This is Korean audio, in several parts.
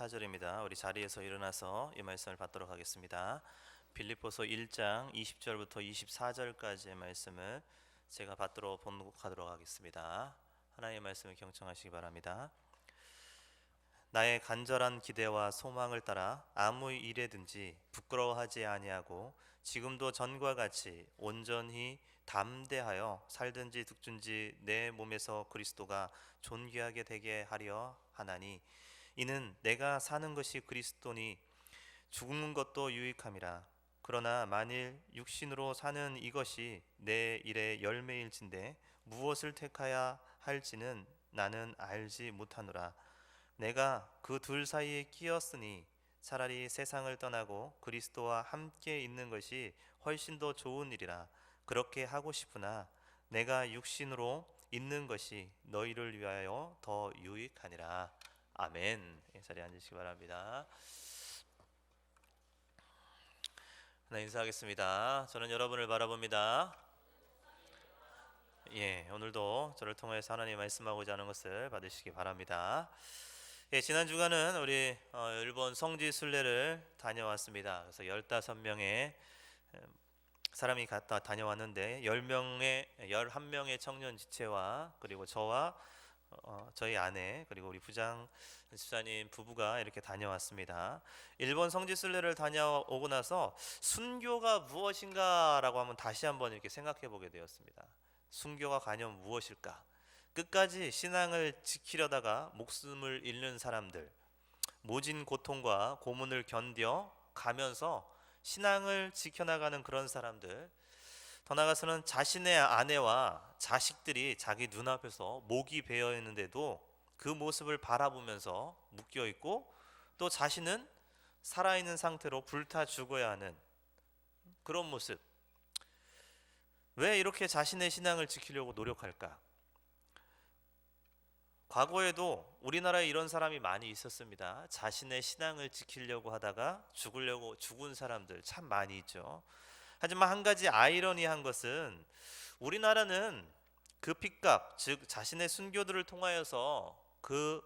24절입니다. 우리 자리에서 일어나서 이 말씀을 받도록 하겠습니다. 빌립보서 1장 20절부터 24절까지의 말씀을 제가 받도록 본국하도록 하겠습니다. 하나님의 말씀을 경청하시기 바랍니다. 나의 간절한 기대와 소망을 따라 아무 일에든지 부끄러워하지 아니하고 지금도 전과 같이 온전히 담대하여 살든지 죽든지 내 몸에서 그리스도가 존귀하게 되게 하려 하나니 이는 내가 사는 것이 그리스도니 죽는 것도 유익함이라. 그러나 만일 육신으로 사는 이것이 내 일의 열매일진데 무엇을 택하야 할지는 나는 알지 못하노라. 내가 그 둘 사이에 끼었으니 차라리 세상을 떠나고 그리스도와 함께 있는 것이 훨씬 더 좋은 일이라. 그렇게 하고 싶으나 내가 육신으로 있는 것이 너희를 위하여 더 유익하니라 아멘. 이 자리에 앉으시기 바랍니다. 네 인사하겠습니다. 저는 여러분을 바라봅니다. 예 오늘도 저를 통해서 하나님 말씀하고자 하는 것을 받으시기 바랍니다. 예, 지난 주간은 우리 어, 일본 성지 순례를 다녀왔습니다. 그래서 15명의 사람이 갔다 다녀왔는데 10명의 11명의 청년 지체와 그리고 저와 어, 저희 아내 그리고 우리 부장 집사님 부부가 이렇게 다녀왔습니다. 일본 성지 순례를 다녀오고 나서 순교가 무엇인가라고 한번 다시 한번 이렇게 생각해 보게 되었습니다. 순교가 과연 무엇일까? 끝까지 신앙을 지키려다가 목숨을 잃는 사람들, 모진 고통과 고문을 견뎌 가면서 신앙을 지켜나가는 그런 사람들, 더 나아가서는 자신의 아내와 자식들이 자기 눈앞에서 목이 베어 있는데도 그 모습을 바라보면서 묶여 있고 또 자신은 살아있는 상태로 불타 죽어야 하는 그런 모습. 왜 이렇게 자신의 신앙을 지키려고 노력할까? 과거에도 우리나라에 이런 사람이 많이 있었습니다. 자신의 신앙을 지키려고 하다가 죽으려고 죽은 사람들 참 많이 있죠. 하지만 한 가지 아이러니한 것은 우리나라는 그 핏값, 즉 자신의 순교들을 통하여서 그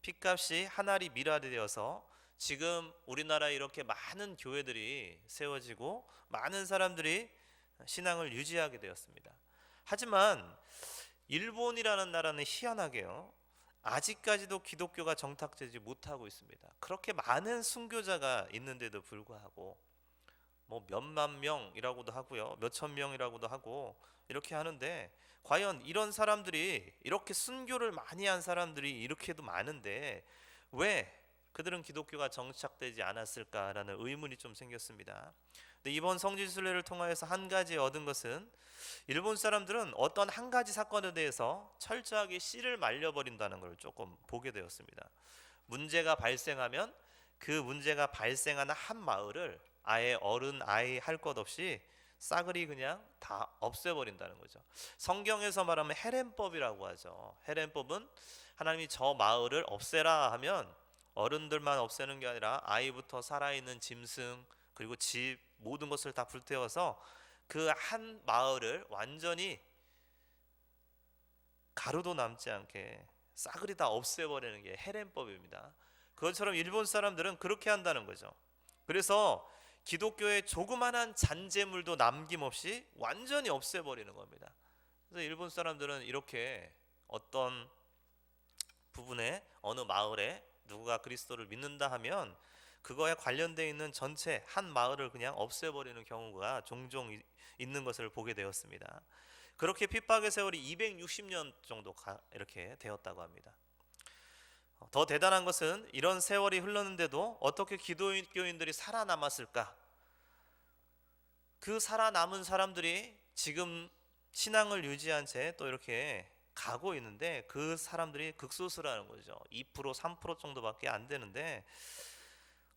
핏값이 하나리 미라되어서 지금 우리나라에 이렇게 많은 교회들이 세워지고 많은 사람들이 신앙을 유지하게 되었습니다. 하지만 일본이라는 나라는 희한하게요. 아직까지도 기독교가 정착되지 못하고 있습니다. 그렇게 많은 순교자가 있는데도 불구하고 뭐 몇만 명이라고도 하고요. 몇천 명이라고도 하고 이렇게 하는데 과연 이런 사람들이 이렇게 순교를 많이 한 사람들이 이렇게도 많은데 왜 그들은 기독교가 정착되지 않았을까라는 의문이 좀 생겼습니다. 근데 이번 성지순례를 통하여서 한 가지 얻은 것은 일본 사람들은 어떤 한 가지 사건에 대해서 철저하게 씨를 말려버린다는 걸 조금 보게 되었습니다. 문제가 발생하면 그 문제가 발생하는 한 마을을 아예 어른 아이 할 것 없이 싸그리 그냥 다 없애버린다는 거죠. 성경에서 말하면 헤렘법이라고 하죠. 헤렘법은 하나님이 저 마을을 없애라 하면 어른들만 없애는 게 아니라 아이부터 살아있는 짐승 그리고 집 모든 것을 다 불태워서 그 한 마을을 완전히 가루도 남지 않게 싸그리 다 없애버리는 게 헤렘법입니다. 그것처럼 일본 사람들은 그렇게 한다는 거죠. 그래서 기독교의 조그만한 잔재물도 남김없이 완전히 없애버리는 겁니다. 그래서 일본 사람들은 이렇게 어떤 부분에 어느 마을에 누가 그리스도를 믿는다 하면 그거에 관련되어 있는 전체 한 마을을 그냥 없애버리는 경우가 종종 있는 것을 보게 되었습니다. 그렇게 핍박의 세월이 260년 정도 이렇게 되었다고 합니다. 더 대단한 것은 이런 세월이 흘렀는데도 어떻게 기독교인들이 살아남았을까? 그 살아남은 사람들이 지금 신앙을 유지한 채 또 이렇게 가고 있는데 그 사람들이 극소수라는 거죠. 2% 3% 정도밖에 안 되는데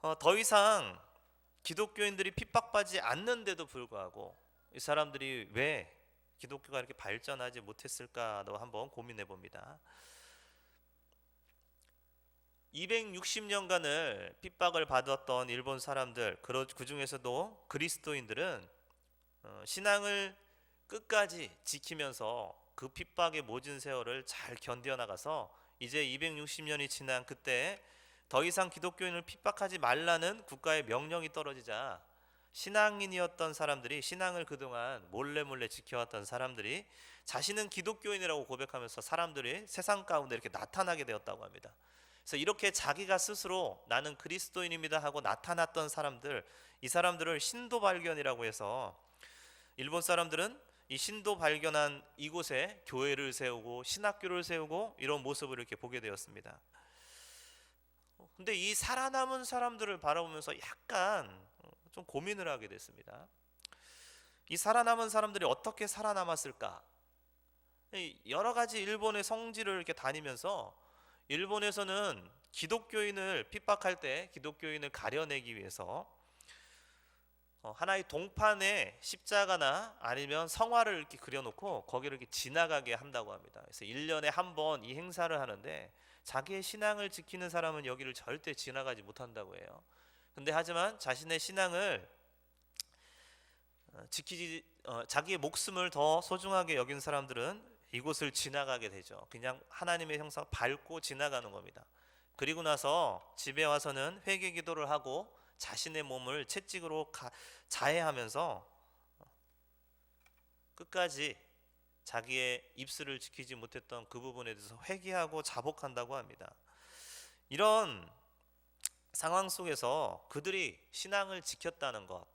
어, 더 이상 기독교인들이 핍박받지 않는데도 불구하고 이 사람들이 왜 기독교가 이렇게 발전하지 못했을까도 한번 고민해 봅니다. 260년간을 핍박을 받았던 일본 사람들 그 중에서도 그리스도인들은 어, 신앙을 끝까지 지키면서 그 핍박의 모진 세월을 잘 견뎌 나가서 이제 260년이 지난 그때 더 이상 기독교인을 핍박하지 말라는 국가의 명령이 떨어지자 신앙인이었던 사람들이 신앙을 그동안 몰래 몰래 지켜왔던 사람들이 자신은 기독교인이라고 고백하면서 사람들이 세상 가운데 이렇게 나타나게 되었다고 합니다. 그래서 이렇게 자기가 스스로 나는 그리스도인입니다 하고 나타났던 사람들 이 사람들을 신도 발견이라고 해서 일본 사람들은 이 신도 발견한 이곳에 교회를 세우고 신학교를 세우고 이런 모습을 이렇게 보게 되었습니다. 근데 이 살아남은 사람들을 바라보면서 약간 좀 고민을 하게 됐습니다. 이 살아남은 사람들이 어떻게 살아남았을까? 이 여러 가지 일본의 성지를 이렇게 다니면서 일본에서는 기독교인을 핍박할 때 기독교인을 가려내기 위해서 어, 하나의 동판에 십자가나 아니면 성화를 이렇게 그려놓고 거기를 이렇게 지나가게 한다고 합니다. 그래서 1년에 한 번 이 행사를 하는데 자기의 신앙을 지키는 사람은 여기를 절대 지나가지 못한다고 해요. 근데 하지만 자신의 신앙을 어, 지키지 어, 자기의 목숨을 더 소중하게 여긴 사람들은 이곳을 지나가게 되죠. 그냥 하나님의 형상 밟고 지나가는 겁니다. 그리고 나서 집에 와서는 회개 기도를 하고 자신의 몸을 채찍으로 가, 자해하면서 끝까지 자기의 입술을 지키지 못했던 그 부분에 대해서 회개하고 자복한다고 합니다. 이런 상황 속에서 그들이 신앙을 지켰다는 것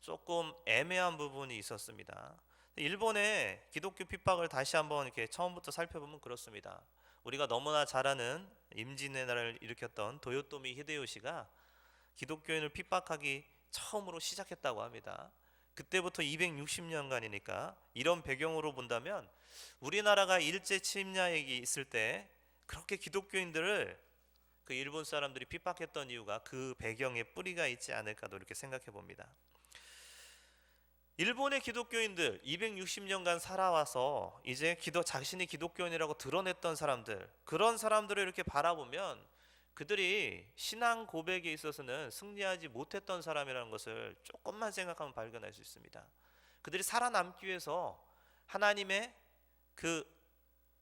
조금 애매한 부분이 있었습니다. 일본의 기독교 핍박을 다시 한번 이렇게 처음부터 살펴보면 그렇습니다. 우리가 너무나 잘 아는 임진의 나라를 일으켰던 도요토미 히데요시가 기독교인을 핍박하기 처음으로 시작했다고 합니다. 그때부터 260년간이니까 이런 배경으로 본다면 우리나라가 일제 침략이 있을 때 그렇게 기독교인들을 그 일본 사람들이 핍박했던 이유가 그 배경에 뿌리가 있지 않을까도 이렇게 생각해 봅니다. 일본의 기독교인들 260년간 살아와서 이제 기도 자신이 기독교인이라고 드러냈던 사람들 그런 사람들을 이렇게 바라보면 그들이 신앙 고백에 있어서는 승리하지 못했던 사람이라는 것을 조금만 생각하면 발견할 수 있습니다. 그들이 살아남기 위해서 하나님의 그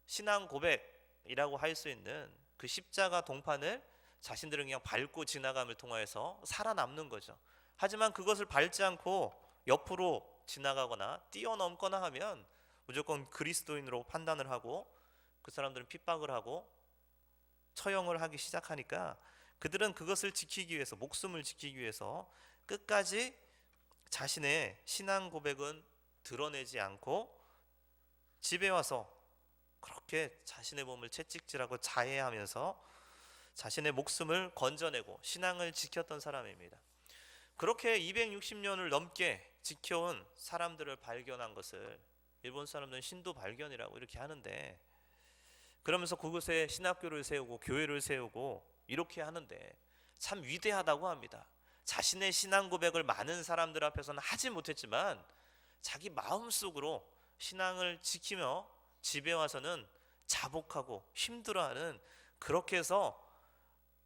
신앙 고백이라고 할 수 있는 그 십자가 동판을 자신들은 그냥 밟고 지나감을 통하여서 살아남는 거죠. 하지만 그것을 밟지 않고 옆으로 지나가거나 뛰어넘거나 하면 무조건 그리스도인으로 판단을 하고 그 사람들은 핍박을 하고 처형을 하기 시작하니까 그들은 그것을 지키기 위해서 목숨을 지키기 위해서 끝까지 자신의 신앙 고백은 드러내지 않고 집에 와서 그렇게 자신의 몸을 채찍질하고 자해하면서 자신의 목숨을 건져내고 신앙을 지켰던 사람입니다. 그렇게 260년을 넘게 지켜온 사람들을 발견한 것을 일본 사람들은 신도 발견이라고 이렇게 하는데 그러면서 그곳에 신학교를 세우고 교회를 세우고 이렇게 하는데 참 위대하다고 합니다. 자신의 신앙 고백을 많은 사람들 앞에서는 하지 못했지만 자기 마음속으로 신앙을 지키며 집에 와서는 자복하고 힘들어하는 그렇게 해서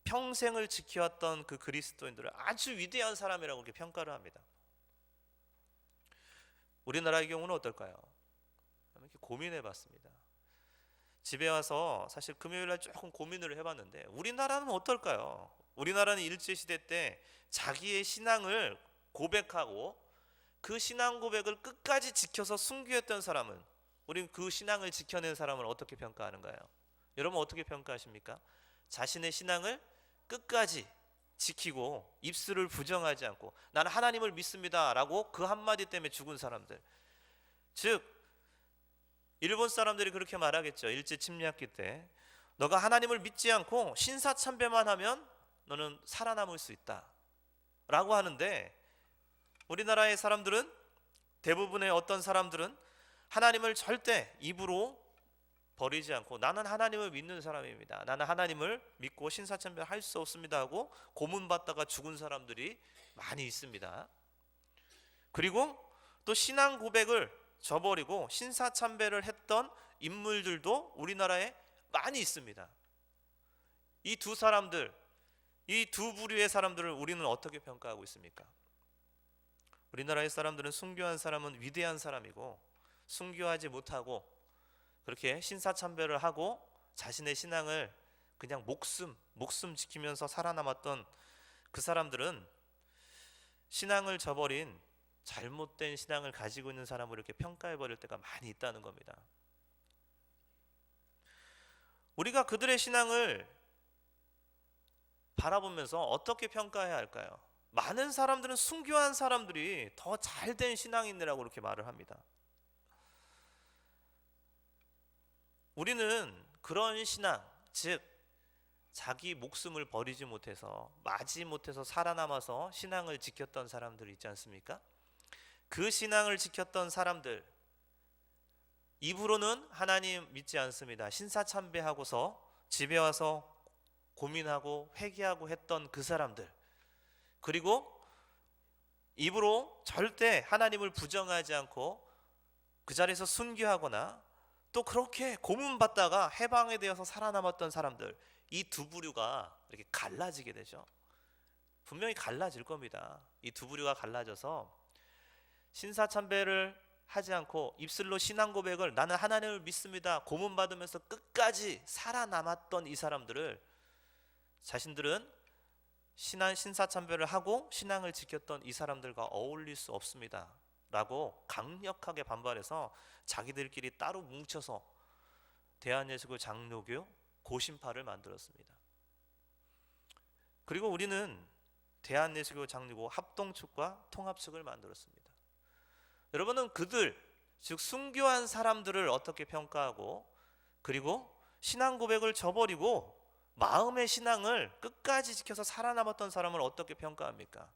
평생을 지켜왔던 그 그리스도인들을 아주 위대한 사람이라고 이렇게 평가를 합니다. 우리나라의 경우는 어떨까요? 이렇게 고민해 봤습니다. 집에 와서 사실 금요일 날 조금 고민을 해 봤는데 우리나라는 어떨까요? 우리나라는 일제 시대 때 자기의 신앙을 고백하고 그 신앙 고백을 끝까지 지켜서 순교했던 사람은 우리는 그 신앙을 지켜낸 사람을 어떻게 평가하는가요? 여러분 어떻게 평가하십니까? 자신의 신앙을 끝까지 지키고 입술을 부정하지 않고 나는 하나님을 믿습니다라고 그 한마디 때문에 죽은 사람들. 즉 일본 사람들이 그렇게 말하겠죠. 일제 침략기 때 너가 하나님을 믿지 않고 신사참배만 하면 너는 살아남을 수 있다. 라고 하는데 우리나라의 사람들은 대부분의 어떤 사람들은 하나님을 절대 입으로 버리지 않고 나는 하나님을 믿는 사람입니다. 나는 하나님을 믿고 신사참배 할수 없습니다 하고 고문받다가 죽은 사람들이 많이 있습니다. 그리고 또 신앙 고백을 저버리고 신사참배를 했던 인물들도 우리나라에 많이 있습니다. 이 두 사람들, 이 두 부류의 사람들을 우리는 어떻게 평가하고 있습니까? 우리나라의 사람들은 순교한 사람은 위대한 사람이고 순교하지 못하고 그렇게 신사참배를 하고 자신의 신앙을 그냥 목숨 목숨 지키면서 살아남았던 그 사람들은 신앙을 저버린 잘못된 신앙을 가지고 있는 사람을 이렇게 평가해 버릴 때가 많이 있다는 겁니다. 우리가 그들의 신앙을 바라보면서 어떻게 평가해야 할까요? 많은 사람들은 순교한 사람들이 더 잘된 신앙인이라고 그렇게 말을 합니다. 우리는 그런 신앙, 즉 자기 목숨을 버리지 못해서 마지 못해서 살아남아서 신앙을 지켰던 사람들 있지 않습니까? 그 신앙을 지켰던 사람들 입으로는 하나님 믿지 않습니다. 신사참배하고서 집에 와서 고민하고 회개하고 했던 그 사람들 그리고 입으로 절대 하나님을 부정하지 않고 그 자리에서 순교하거나 또 그렇게 고문받다가 해방에 되어서 살아남았던 사람들 이 두 부류가 이렇게 갈라지게 되죠. 분명히 갈라질 겁니다. 이 두 부류가 갈라져서 신사참배를 하지 않고 입술로 신앙 고백을 나는 하나님을 믿습니다. 고문받으면서 끝까지 살아남았던 이 사람들을 자신들은 신앙 신사참배를 하고 신앙을 지켰던 이 사람들과 어울릴 수 없습니다. 라고 강력하게 반발해서 자기들끼리 따로 뭉쳐서 대한예수교 장로교 고심파를 만들었습니다. 그리고 우리는 대한예수교 장로교 합동측과 통합측을 만들었습니다. 여러분은 그들 즉 순교한 사람들을 어떻게 평가하고 그리고 신앙 고백을 저버리고 마음의 신앙을 끝까지 지켜서 살아남았던 사람을 어떻게 평가합니까?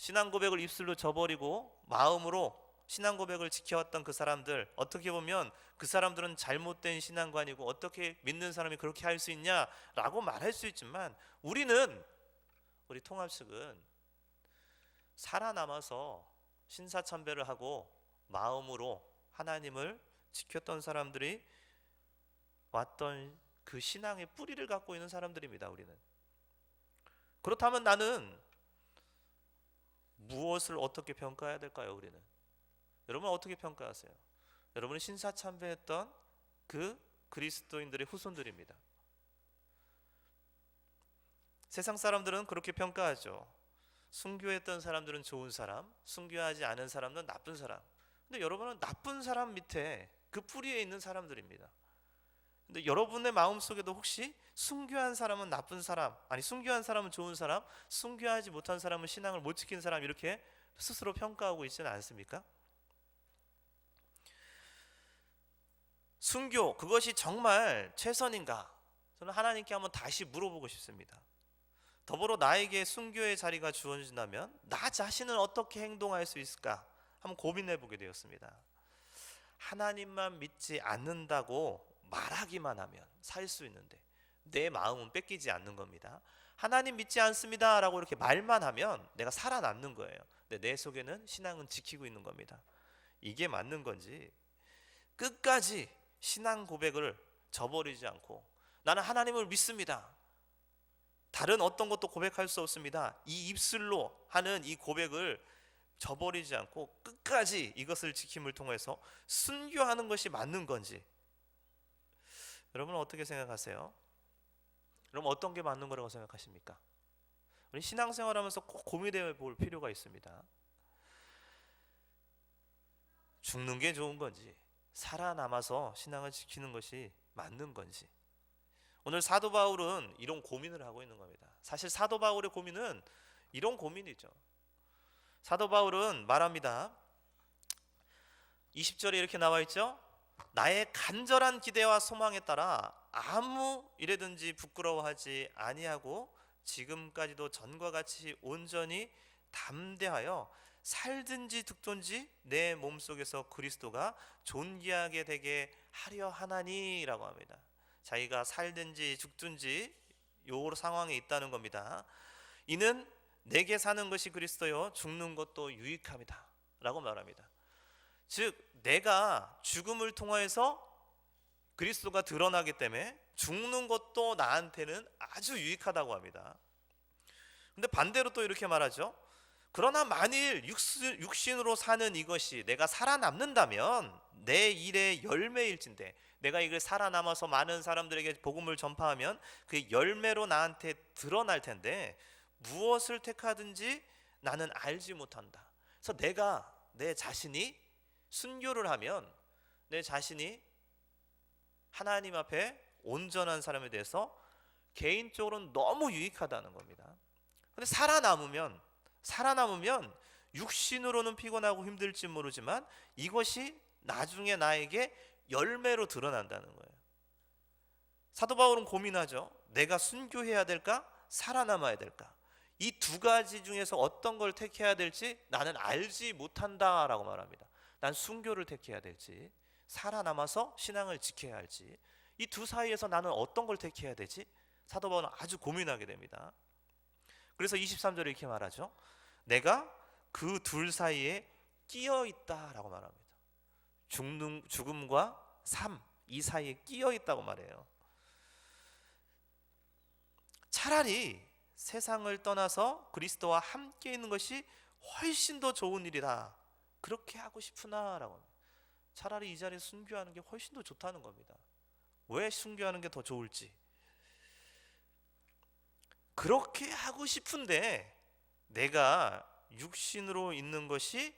신앙 고백을 입술로 저버리고 마음으로 신앙 고백을 지켜왔던 그 사람들 어떻게 보면 그 사람들은 잘못된 신앙관이고 어떻게 믿는 사람이 그렇게 할 수 있냐라고 말할 수 있지만 우리는 우리 통합측은 살아남아서 신사참배를 하고 마음으로 하나님을 지켰던 사람들이 왔던 그 신앙의 뿌리를 갖고 있는 사람들입니다. 우리는 그렇다면 나는 무엇을 어떻게 평가해야 될까요? 우리는 여러분 어떻게 평가하세요? 여러분은 신사참배했던 그 그리스도인들의 후손들입니다. 세상 사람들은 그렇게 평가하죠. 순교했던 사람들은 좋은 사람, 순교하지 않은 사람은 나쁜 사람. 근데 여러분은 나쁜 사람 밑에 그 뿌리에 있는 사람들입니다. 근데 여러분의 마음 속에도 혹시 순교한 사람은 나쁜 사람, 아니 순교한 사람은 좋은 사람, 순교하지 못한 사람은 신앙을 못 지킨 사람 이렇게 스스로 평가하고 있지는 않습니까? 순교 그것이 정말 최선인가? 저는 하나님께 한번 다시 물어보고 싶습니다. 더불어 나에게 순교의 자리가 주어진다면 나 자신은 어떻게 행동할 수 있을까? 한번 고민해 보게 되었습니다. 하나님만 믿지 않는다고 말하기만 하면 살 수 있는데 내 마음은 뺏기지 않는 겁니다. 하나님 믿지 않습니다라고 이렇게 말만 하면 내가 살아남는 거예요. 근데 내 속에는 신앙은 지키고 있는 겁니다. 이게 맞는 건지 끝까지 신앙 고백을 저버리지 않고 나는 하나님을 믿습니다. 다른 어떤 것도 고백할 수 없습니다. 이 입술로 하는 이 고백을 저버리지 않고 끝까지 이것을 지킴을 통해서 순교하는 것이 맞는 건지 여러분은 어떻게 생각하세요? 여러분 어떤 게 맞는 거라고 생각하십니까? 우리 신앙생활하면서 꼭 고민해 볼 필요가 있습니다. 죽는 게 좋은 건지 살아남아서 신앙을 지키는 것이 맞는 건지 오늘 사도 바울은 이런 고민을 하고 있는 겁니다. 사실 사도 바울의 고민은 이런 고민이죠. 사도 바울은 말합니다. 20절에 이렇게 나와 있죠. 나의 간절한 기대와 소망에 따라 아무 일에든지 부끄러워하지 아니하고 지금까지도 전과 같이 온전히 담대하여 살든지 죽든지 내 몸속에서 그리스도가 존귀하게 되게 하려 하나니라고 합니다. 자기가 살든지 죽든지 요 상황에 있다는 겁니다. 이는 내게 사는 것이 그리스도요 죽는 것도 유익함이다. 라고 말합니다. 즉 내가 죽음을 통하여서 그리스도가 드러나기 때문에 죽는 것도 나한테는 아주 유익하다고 합니다. 근데 반대로 또 이렇게 말하죠. 그러나 만일 육신으로 사는 이것이 내가 살아남는다면 내 일의 열매일진데 내가 이걸 살아남아서 많은 사람들에게 복음을 전파하면 그 열매로 나한테 드러날 텐데 무엇을 택하든지 나는 알지 못한다. 그래서 내가 내 자신이 순교를 하면 내 자신이 하나님 앞에 온전한 사람에 대해서 개인적으로는 너무 유익하다는 겁니다. 근데 살아남으면 살아남으면 육신으로는 피곤하고 힘들지 모르지만 이것이 나중에 나에게 열매로 드러난다는 거예요. 사도 바울은 고민하죠. 내가 순교해야 될까? 살아남아야 될까? 이 두 가지 중에서 어떤 걸 택해야 될지 나는 알지 못한다라고 말합니다. 난 순교를 택해야 될지 살아남아서 신앙을 지켜야 할지 이 두 사이에서 나는 어떤 걸 택해야 되지? 사도 바울은 아주 고민하게 됩니다. 그래서 23절에 이렇게 말하죠. 내가 그 둘 사이에 끼어 있다라고 말합니다. 죽는 죽음과 삶 이 사이에 끼어 있다고 말해요. 차라리 세상을 떠나서 그리스도와 함께 있는 것이 훨씬 더 좋은 일이다. 그렇게 하고 싶으나라고. 차라리 이 자리에 순교하는 게 훨씬 더 좋다는 겁니다. 왜 순교하는 게 더 좋을지. 그렇게 하고 싶은데 내가 육신으로 있는 것이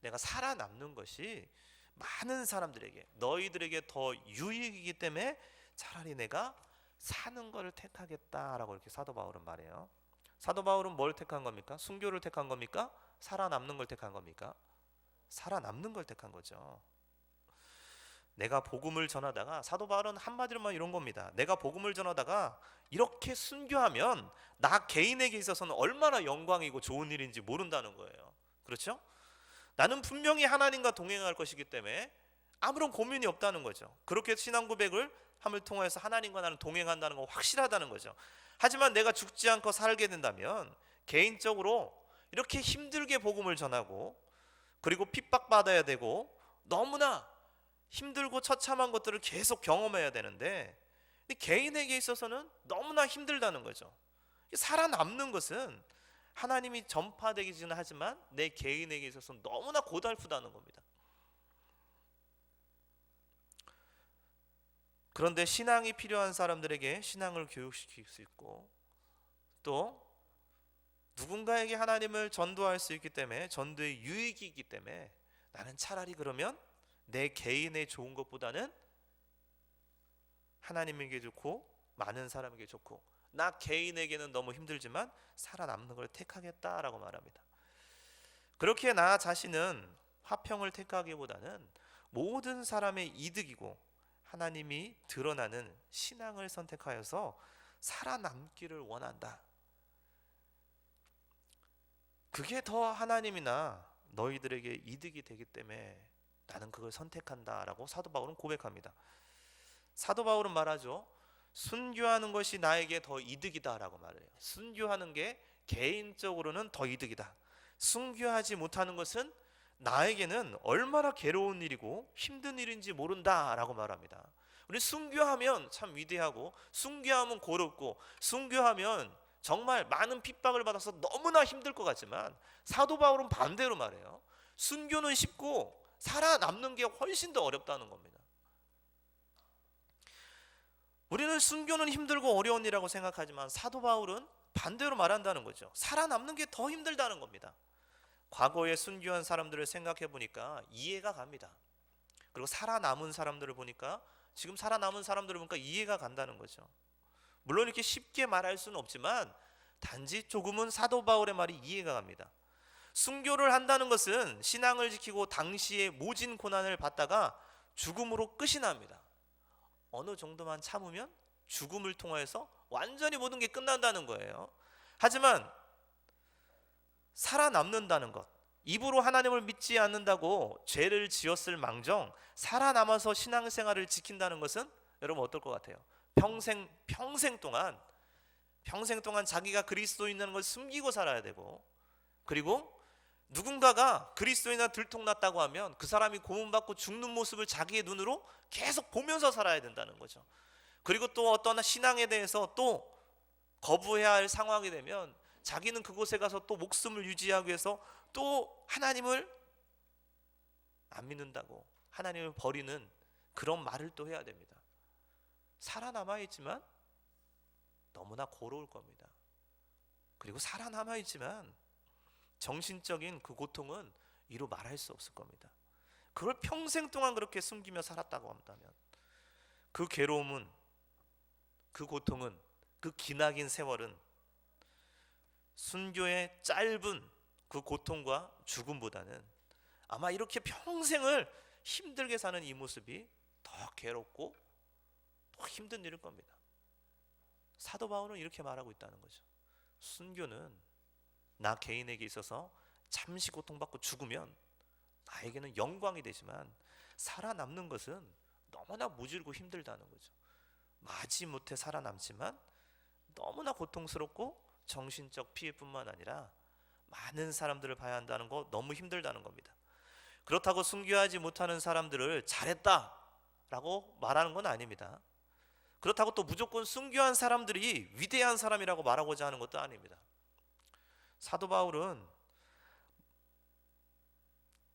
내가 살아남는 것이 많은 사람들에게 너희들에게 더 유익이기 때문에 차라리 내가 사는 것을 택하겠다라고 이렇게 사도 바울은 말해요. 사도 바울은 뭘 택한 겁니까? 순교를 택한 겁니까? 살아남는 걸 택한 겁니까? 살아남는 걸 택한 거죠. 내가 복음을 전하다가 사도 바울은 한마디로만 이런 겁니다. 내가 복음을 전하다가 이렇게 순교하면 나 개인에게 있어서는 얼마나 영광이고 좋은 일인지 모른다는 거예요. 그렇죠? 나는 분명히 하나님과 동행할 것이기 때문에 아무런 고민이 없다는 거죠. 그렇게 신앙 고백을 함을 통해서 하나님과 나는 동행한다는 건 확실하다는 거죠. 하지만 내가 죽지 않고 살게 된다면 개인적으로 이렇게 힘들게 복음을 전하고 그리고 핍박받아야 되고 너무나 힘들고 처참한 것들을 계속 경험해야 되는데 개인에게 있어서는 너무나 힘들다는 거죠. 살아남는 것은 하나님이 전파되기는 하지만 내 개인에게 있어서는 너무나 고달프다는 겁니다. 그런데 신앙이 필요한 사람들에게 신앙을 교육시킬 수 있고 또 누군가에게 하나님을 전도할 수 있기 때문에 전도의 유익이 있기 때문에 나는 차라리 그러면 내 개인의 좋은 것보다는 하나님에게 좋고 많은 사람에게 좋고 나 개인에게는 너무 힘들지만 살아남는 걸 택하겠다라고 말합니다. 그렇게 나 자신은 화평을 택하기보다는 모든 사람의 이득이고 하나님이 드러나는 신앙을 선택하여서 살아남기를 원한다. 그게 더 하나님이나 너희들에게 이득이 되기 때문에 나는 그걸 선택한다라고 사도 바울은 고백합니다. 사도 바울은 말하죠. 순교하는 것이 나에게 더 이득이다라고 말해요. 순교하는 게 개인적으로는 더 이득이다. 순교하지 못하는 것은 나에게는 얼마나 괴로운 일이고 힘든 일인지 모른다라고 말합니다. 우리 순교하면 참 위대하고 순교하면 고롭고 순교하면 정말 많은 핍박을 받아서 너무나 힘들 것 같지만 사도 바울은 반대로 말해요. 순교는 쉽고 살아남는 게 훨씬 더 어렵다는 겁니다. 우리는 순교는 힘들고 어려운 일이라고 생각하지만 사도 바울은 반대로 말한다는 거죠. 살아남는 게 더 힘들다는 겁니다. 과거에 순교한 사람들을 생각해 보니까 이해가 갑니다. 그리고 살아남은 사람들을 보니까 지금 살아남은 사람들을 보니까 이해가 간다는 거죠. 물론 이렇게 쉽게 말할 수는 없지만 단지 조금은 사도 바울의 말이 이해가 갑니다. 순교를 한다는 것은 신앙을 지키고 당시에 모진 고난을 받다가 죽음으로 끝이 납니다. 어느 정도만 참으면 죽음을 통해서 완전히 모든 게 끝난다는 거예요. 하지만 살아남는다는 것, 입으로 하나님을 믿지 않는다고 죄를 지었을 망정 살아남아서 신앙생활을 지킨다는 것은 여러분 어떨 것 같아요? 평생 평생 동안 평생 동안 자기가 그리스도인이라는 걸 숨기고 살아야 되고 그리고 누군가가 그리스도인이나 들통났다고 하면 그 사람이 고문받고 죽는 모습을 자기의 눈으로 계속 보면서 살아야 된다는 거죠. 그리고 또 어떤 신앙에 대해서 또 거부해야 할 상황이 되면 자기는 그곳에 가서 또 목숨을 유지하기 위해서 또 하나님을 안 믿는다고 하나님을 버리는 그런 말을 또 해야 됩니다. 살아남아 있지만 너무나 고로울 겁니다. 그리고 살아남아 있지만 정신적인 그 고통은 이루 말할 수 없을 겁니다. 그걸 평생 동안 그렇게 숨기며 살았다고 한다면 그 괴로움은 그 고통은 그 기나긴 세월은 순교의 짧은 그 고통과 죽음보다는 아마 이렇게 평생을 힘들게 사는 이 모습이 더 괴롭고 더 힘든 일일 겁니다. 사도 바울은 이렇게 말하고 있다는 거죠. 순교는 나 개인에게 있어서 잠시 고통받고 죽으면 나에게는 영광이 되지만 살아남는 것은 너무나 무질고 힘들다는 거죠. 마지못해 살아남지만 너무나 고통스럽고 정신적 피해뿐만 아니라 많은 사람들을 봐야 한다는 거 너무 힘들다는 겁니다. 그렇다고 순교하지 못하는 사람들을 잘했다라고 말하는 건 아닙니다. 그렇다고 또 무조건 순교한 사람들이 위대한 사람이라고 말하고자 하는 것도 아닙니다. 사도 바울은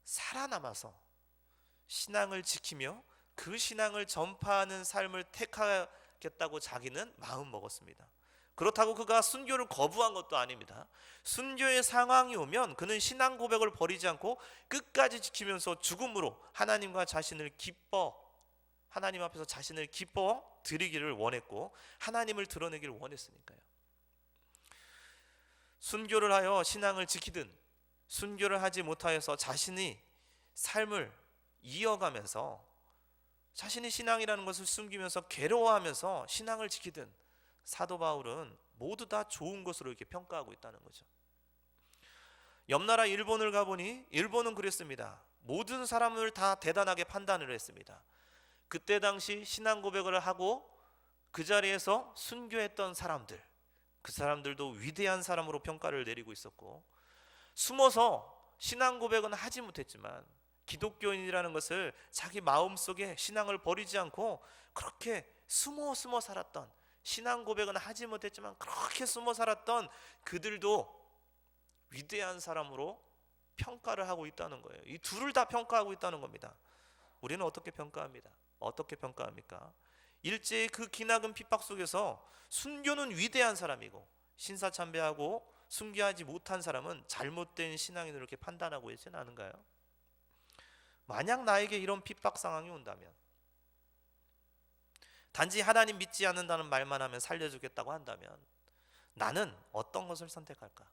살아남아서 신앙을 지키며 그 신앙을 전파하는 삶을 택하겠다고 자기는 마음 먹었습니다. 그렇다고 그가 순교를 거부한 것도 아닙니다. 순교의 상황이 오면 그는 신앙 고백을 버리지 않고 끝까지 지키면서 죽음으로 하나님과 자신을 기뻐 하나님 앞에서 자신을 기뻐 드리기를 원했고 하나님을 드러내기를 원했으니까요. 순교를 하여 신앙을 지키든 순교를 하지 못하여서 자신이 삶을 이어가면서 자신이 신앙이라는 것을 숨기면서 괴로워하면서 신앙을 지키든 사도 바울은 모두 다 좋은 것으로 이렇게 평가하고 있다는 거죠. 옆나라 일본을 가보니 일본은 그랬습니다. 모든 사람을 다 대단하게 판단을 했습니다. 그때 당시 신앙 고백을 하고 그 자리에서 순교했던 사람들, 그 사람들도 위대한 사람으로 평가를 내리고 있었고 숨어서 신앙 고백은 하지 못했지만 기독교인이라는 것을 자기 마음 속에 신앙을 버리지 않고 그렇게 숨어 숨어 살았던 신앙 고백은 하지 못했지만 그렇게 숨어 살았던 그들도 위대한 사람으로 평가를 하고 있다는 거예요. 이 둘을 다 평가하고 있다는 겁니다. 우리는 어떻게 평가합니다. 어떻게 평가합니까? 일제의 그 기나긴 핍박 속에서 순교는 위대한 사람이고 신사참배하고 순교하지 못한 사람은 잘못된 신앙인으로 이렇게 판단하고 있지는 않은가요? 만약 나에게 이런 핍박 상황이 온다면 단지 하나님 믿지 않는다는 말만 하면 살려주겠다고 한다면 나는 어떤 것을 선택할까?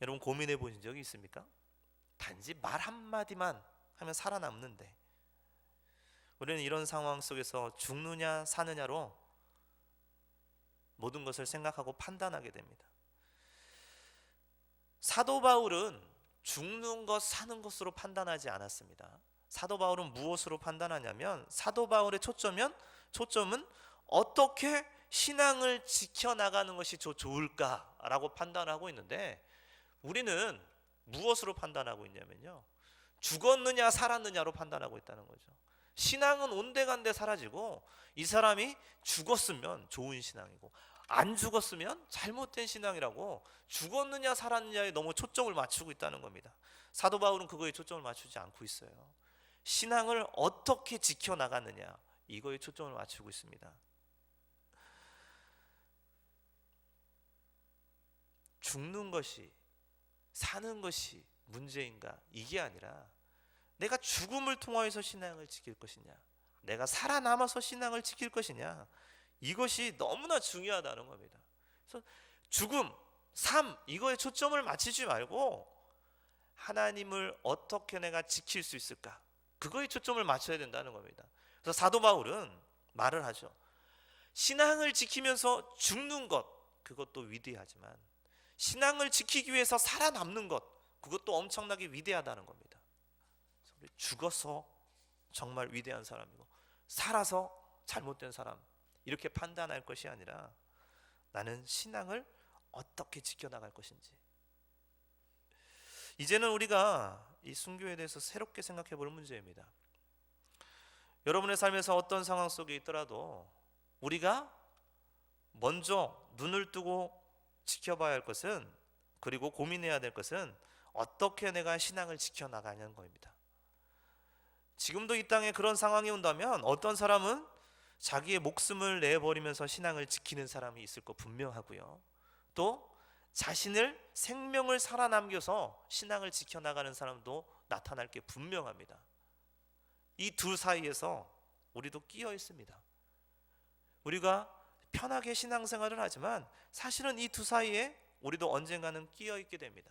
여러분 고민해 보신 적이 있습니까? 단지 말 한마디만 하면 살아남는데 우리는 이런 상황 속에서 죽느냐 사느냐로 모든 것을 생각하고 판단하게 됩니다. 사도 바울은 죽는 것 사는 것으로 판단하지 않았습니다. 사도 바울은 무엇으로 판단하냐면 사도 바울의 초점은 초점은 어떻게 신앙을 지켜 나가는 것이 더 좋을까라고 판단하고 있는데 우리는 무엇으로 판단하고 있냐면요. 죽었느냐 살았느냐로 판단하고 있다는 거죠. 신앙은 온데간데 사라지고 이 사람이 죽었으면 좋은 신앙이고 안 죽었으면 잘못된 신앙이라고 죽었느냐 살았느냐에 너무 초점을 맞추고 있다는 겁니다. 사도 바울은 그거에 초점을 맞추지 않고 있어요. 신앙을 어떻게 지켜 나가느냐 이거에 초점을 맞추고 있습니다. 죽는 것이 사는 것이 문제인가 이게 아니라 내가 죽음을 통하여서 신앙을 지킬 것이냐 내가 살아남아서 신앙을 지킬 것이냐 이것이 너무나 중요하다는 겁니다. 그래서 죽음, 삶 이거에 초점을 맞추지 말고 하나님을 어떻게 내가 지킬 수 있을까 그거에 초점을 맞춰야 된다는 겁니다. 그래서 사도 바울은 말을 하죠. 신앙을 지키면서 죽는 것 그것도 위대하지만 신앙을 지키기 위해서 살아남는 것 그것도 엄청나게 위대하다는 겁니다. 죽어서 정말 위대한 사람이고 살아서 잘못된 사람 이렇게 판단할 것이 아니라 나는 신앙을 어떻게 지켜나갈 것인지 이제는 우리가 이 순교에 대해서 새롭게 생각해 볼 문제입니다. 여러분의 삶에서 어떤 상황 속에 있더라도 우리가 먼저 눈을 뜨고 지켜봐야 할 것은 그리고 고민해야 될 것은 어떻게 내가 신앙을 지켜나가냐는 겁니다. 지금도 이 땅에 그런 상황이 온다면 어떤 사람은 자기의 목숨을 내버리면서 신앙을 지키는 사람이 있을 거 분명하고요. 또 자신을 생명을 살아남겨서 신앙을 지켜나가는 사람도 나타날 게 분명합니다. 이 둘 사이에서 우리도 끼어 있습니다. 우리가 편하게 신앙생활을 하지만 사실은 이 두 사이에 우리도 언젠가는 끼어 있게 됩니다.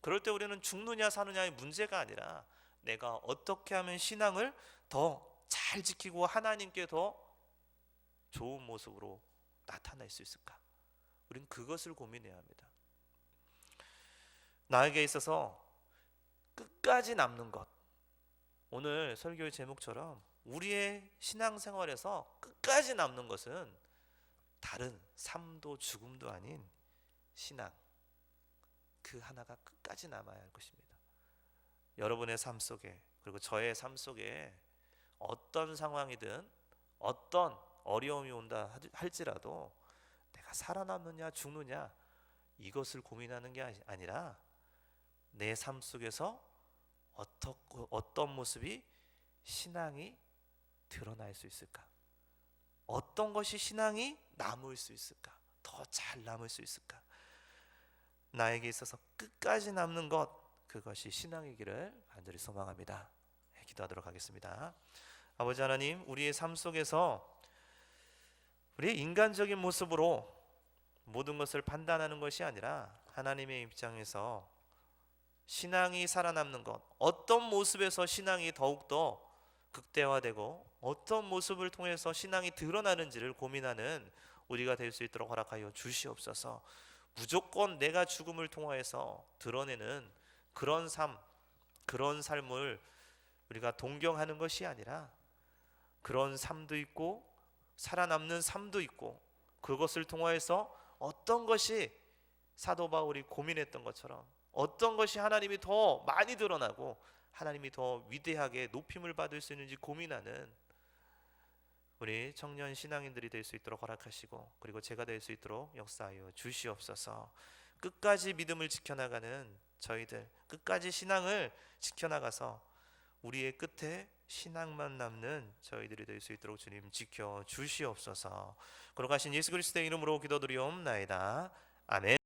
그럴 때 우리는 죽느냐 사느냐의 문제가 아니라 내가 어떻게 하면 신앙을 더 잘 지키고 하나님께 더 좋은 모습으로 나타낼 수 있을까? 우리는 그것을 고민해야 합니다. 나에게 있어서 끝까지 남는 것. 오늘 설교의 제목처럼 우리의 신앙생활에서 끝까지 남는 것은 다른 삶도 죽음도 아닌 신앙. 그 하나가 끝까지 남아야 할 것입니다. 여러분의 삶 속에 그리고 저의 삶 속에 어떤 상황이든 어떤 어려움이 온다 할지라도 내가 살아남느냐 죽느냐 이것을 고민하는 게 아니- 아니라 내 삶 속에서 어떠, 어떤 모습이 신앙이 드러날 수 있을까? 어떤 것이 신앙이 남을 수 있을까? 더 잘 남을 수 있을까? 나에게 있어서 끝까지 남는 것 그것이 신앙이기를 간절히 소망합니다. 네, 기도하도록 하겠습니다. 아버지 하나님, 우리의 삶 속에서 우리의 인간적인 모습으로 모든 것을 판단하는 것이 아니라 하나님의 입장에서 신앙이 살아남는 것, 어떤 모습에서 신앙이 더욱더 극대화되고 어떤 모습을 통해서 신앙이 드러나는지를 고민하는 우리가 될 수 있도록 허락하여 주시옵소서. 무조건 내가 죽음을 통하여서 드러내는 그런 삶, 그런 삶을 우리가 동경하는 것이 아니라 그런 삶도 있고 살아남는 삶도 있고 그것을 통하여서 어떤 것이 사도 바울이 고민했던 것처럼 어떤 것이 하나님이 더 많이 드러나고 하나님이 더 위대하게 높임을 받을 수 있는지 고민하는 우리 청년 신앙인들이 될 수 있도록 허락하시고 그리고 제가 될 수 있도록 역사하여 주시옵소서. 끝까지 믿음을 지켜나가는 저희들 끝까지 신앙을 지켜나가서 우리의 끝에 신앙만 남는 저희들이 될 수 있도록 주님 지켜 주시옵소서. 걸어가신 예수 그리스도의 이름으로 기도드리옵나이다. 아멘.